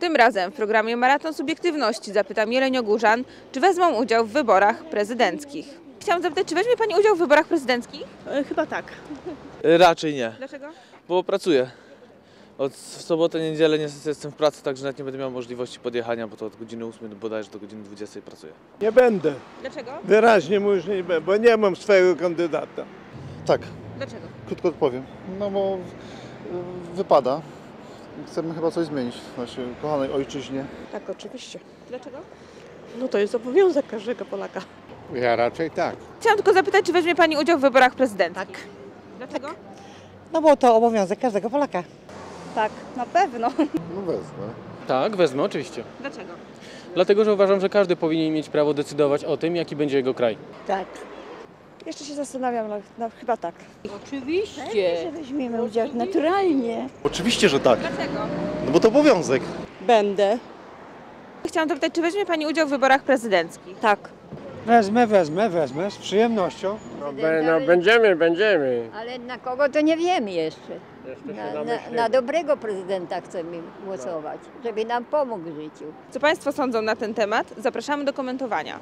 Tym razem w programie Maraton Subiektywności zapytam Jeleniogórzan, czy wezmą udział w wyborach prezydenckich. Chciałam zapytać, czy weźmie Pani udział w wyborach prezydenckich? E, Chyba tak. Raczej nie, Dlaczego? bo pracuję. Od w sobotę, niedzielę niestety jestem w pracy, także nawet nie będę miał możliwości podjechania, bo to od godziny 8 do bodajże do godziny 20 pracuję. Nie będę. Dlaczego? Wyraźnie mówię, że nie będę, bo nie mam swojego kandydata. Tak, Dlaczego? krótko odpowiem. No bo wypada. Chcemy chyba coś zmienić w naszej kochanej ojczyźnie. Tak, oczywiście. Dlaczego? No to jest obowiązek każdego Polaka. Ja raczej tak. Chciałam tylko zapytać, czy weźmie Pani udział w wyborach prezydenckich? Tak. Dlaczego? No bo to obowiązek każdego Polaka. Tak, na pewno. No wezmę. Tak, wezmę, oczywiście. Dlaczego? Dlatego, że uważam, że każdy powinien mieć prawo decydować o tym, jaki będzie jego kraj. Tak. Jeszcze się zastanawiam, no, no chyba tak. Oczywiście. Że weźmiemy udział naturalnie. Oczywiście, że tak. Dlaczego? No bo to obowiązek. Będę. Chciałam zapytać, czy weźmie Pani udział w wyborach prezydenckich? Tak. Wezmę, wezmę, wezmę, z przyjemnością. No, be, no będziemy, będziemy. Ale na kogo to nie wiemy jeszcze. Jeszcze się Na, na, namyślimy. na dobrego prezydenta chcemy głosować, żeby nam pomógł w życiu. Co Państwo sądzą na ten temat? Zapraszamy do komentowania.